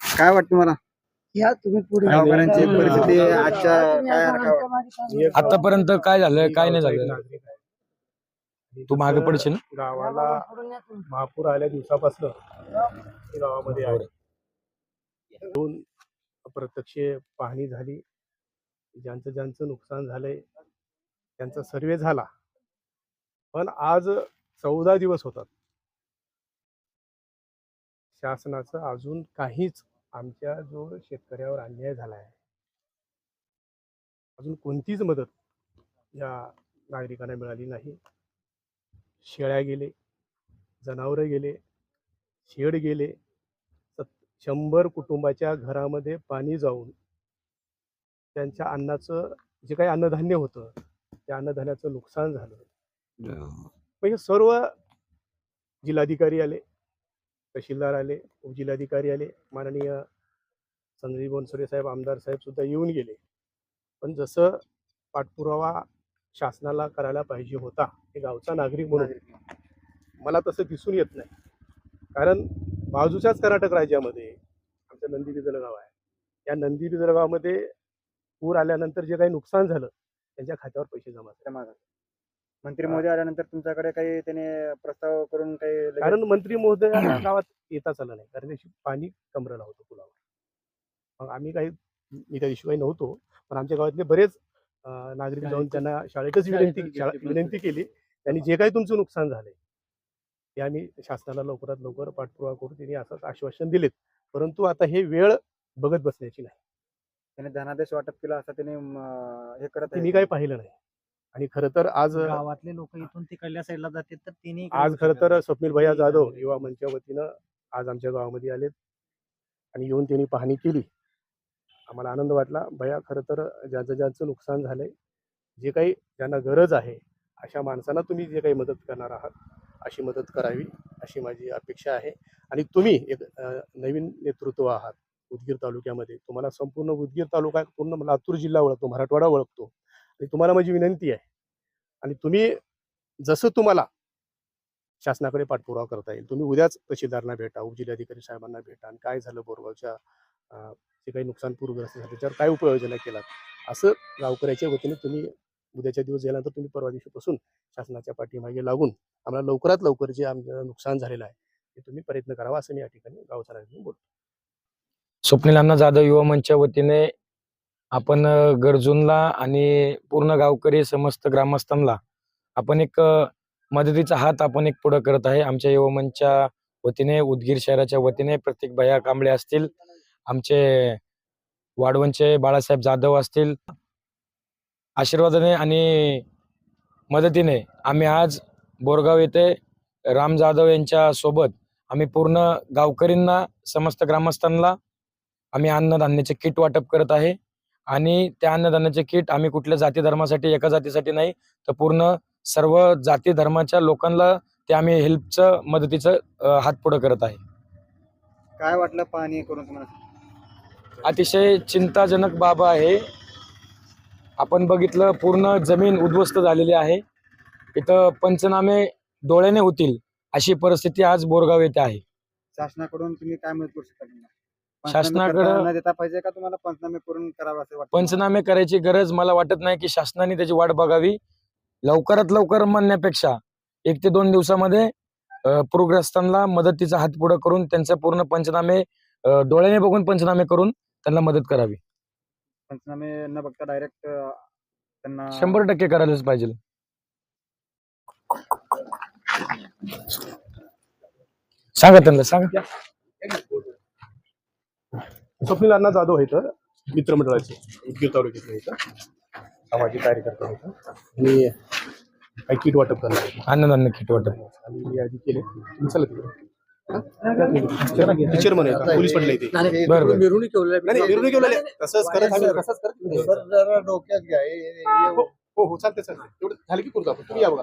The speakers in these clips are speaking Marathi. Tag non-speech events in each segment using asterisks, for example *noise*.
काय वाटतं मला? या तुम्ही पुढे. गावकऱ्यांची परिस्थिती आजच्या काय आतापर्यंत काय झालं काय नाही झालं? तू मागे पडशील ना? गावाला महापूर आल्या दिवसापासून. गावामध्ये आहे. दोन अप्रत्यक्ष पाहणी झाली. ज्यांचं ज्यांचं नुकसान झालंय त्यांचा सर्वे झाला. पण आज चौदा दिवस होतात. शासनाचं अजून काहीच आमच्या जो शेतकऱ्यावर अन्याय झाला आहे. अजून कोणतीच मदत या नागरिकांना मिळाली नाही. शेळ्या गेले जनावरं गेले शेड गेले शंभर कुटुंबाच्या घरामध्ये पाणी जाऊन त्यांच्या अन्नाचं जे काही अन्नधान्य होतं त्या अन्नधान्याचं नुकसान झालं. म्हणजे सर्व जिल्हाधिकारी आले तहसीलदार आले उपजिल्हाधिकारी आले माननीय संजय बनसोडे साहेब आमदार साहेब सुद्धा येऊन गेले. पण जसं पाठपुरावा शासनाला करायला पाहिजे होता हे गावचा नागरिक म्हणून मला तसं दिसून येत नाही. कारण बाजूच्याच कर्नाटक राज्यामध्ये आमचं नंदी बिजलगाव आहे. या नंदी बिजलगावमध्ये पूर आल्यानंतर जे काही नुकसान झालं त्यांच्या खात्यावर पैसे जमा झाले. मंत्री मोदी आल्यानंतर तुमच्याकडे काही त्याने प्रस्ताव करून काही कारण मंत्री महोदय *clears throat* गावात येताच आलं नाही. कारण त्याशी पाणी कमरेला होतं पुलावर. मग आम्ही काही मी त्या दिवशी काही नव्हतो पण आमच्या गावातले बरेच नागरिक जाऊन त्यांना शाळेतच विनंती शाळा- विनंती केली. त्यांनी जे काही तुमचं नुकसान झालंय ते आम्ही शासनाला लवकरात लवकर पाठपुरावा करू त्यांनी असंच आश्वासन दिलेत. परंतु आता हे वेळ बघत बसण्याची नाही. त्याने धनादेश वाटप केला असं त्याने हे करत ते आहे. मी काही पाहिलं नाही. आणि खरं तर आज गावातले लोक इथून तिकडल्या साईडला जातात तर तिने आज खरं तर स्वप्नील भैया जाधव युवा मंचच्या वतीनं आज आमच्या गावामध्ये आलेत. आणि येऊन त्यांनी पाहणी केली. आम्हाला आनंद वाटला. भैया खरं तर ज्यांचं ज्यांचं नुकसान झालंय जे काही ज्यांना गरज आहे अशा माणसांना तुम्ही जे काही मदत करणार आहात अशी मदत करावी अशी माझी अपेक्षा आहे. आणि तुम्ही एक नवीन नेतृत्व आहात उदगीर तालुक्यामध्ये. तुम्हाला संपूर्ण उदगीर तालुका पूर्ण लातूर जिल्हा ओळखतो मराठवाडा ओळखतो. आणि तुम्हाला माझी विनंती आहे. आणि तुम्ही जसं तुम्हाला शासनाकडे पाठपुरावा करता येईल तुम्ही उद्याच तहसीलदारांना भेटा उपजिल्हाधिकारी साहेबांना भेटा. आणि काय झालं बोरगावच्या जे काही नुकसान पूरग्रस्त झालं त्याच्यावर काय उपाययोजना केलात? असं गावकऱ्याच्या वतीने तुम्ही उद्याच्या दिवस गेल्यानंतर तुम्ही परवा दिवशीपासून शासनाच्या पाठीमागे लागून आम्हाला लवकरात लवकर जे आमचं नुकसान झालेलं आहे ते तुम्ही प्रयत्न करावा असं मी या ठिकाणी गावचा बोलतो. स्वप्नील अण्णा जाधव युवा मंचच्या वतीने आपण गरजूंना आणि पूर्ण गावकरी समस्त ग्रामस्थांना आपण एक मदतीचा हात आपण एक पुढं करत आहे. आमच्या युवा मंचच्या वतीने उदगीर शहराच्या वतीने प्रत्येक भया कांबळे असतील आमचे वाढवणचे बाळासाहेब जाधव असतील आशीर्वादाने आणि मदतीने आम्ही आज बोरगाव येथे राम जाधव यांच्या सोबत आम्ही पूर्ण गावकरींना समस्त ग्रामस्थांना आम्ही अन्नधान्याचे किट वाटप करत आहे. आणि त्या अन्नधान्याचे किट आम्ही कुठल्या जाती धर्मासाठी एका जातीसाठी नाही तर पूर्ण सर्व जाती धर्माच्या लोकांना ते आम्ही हेल्पचं मदतीचं हात पुढं करत आहे. काय वाटलं पाहणी करून तुम्हाला? अतिशय चिंताजनक बाब आहे. आपण बघितलं पूर्ण जमीन उद्ध्वस्त झालेली आहे. इथं पंचनामे डोळ्याने होतील अशी परिस्थिती आज बोरगाव येथे आहे. शासनाकडून तुम्ही काय मदत करू शकता त्यांना? पंचनामे शासनाकडं- करताना न देता पाहिजे का तुम्हाला पंचनामे करून करावं असं वाटतं? पंचनामे करायची गरज मला वाटत नाही की शासनाने त्याची वाट बघावी. लवकरात लवकर म्हणण्यापेक्षा एक ते दोन दिवसामध्ये अ, पूरग्रस्तांना मदतीचा हात पुढं करून त्यांचे पूर्ण पंचनामे अ, डोळ्याने बघून पंचनामे करून त्यांना मदत करावी. पंचनामे न बघता डायरेक्ट त्यांना शंभर टक्के करायलाच पाहिजे. सांगा त्यांना सांगा. स्वप्नील अण्णा जाधव आहेत मित्रमंडळाचे उदगीर तालुक्यातले इथं सामाजिक कार्यकर्ता होता आणि काही किट वाटप करणार आहे. अन्नधान्य किट वाटप. आणि मी आधी केले. तुम्ही चला तिकडे. टीचर म्हणे पोलीस पडले ते नाही बरं बरं. मिरवणूक नाही मिरवणूक केलेले तसंच करत आम्ही. तसंच करत जरा डोक्यात घ्या हो हो हो चालते चालते तेवढं झालं की करू आपण. तुम्ही या बघा.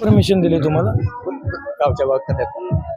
परमिशन दिली तुम्हाला? गावच्या भागात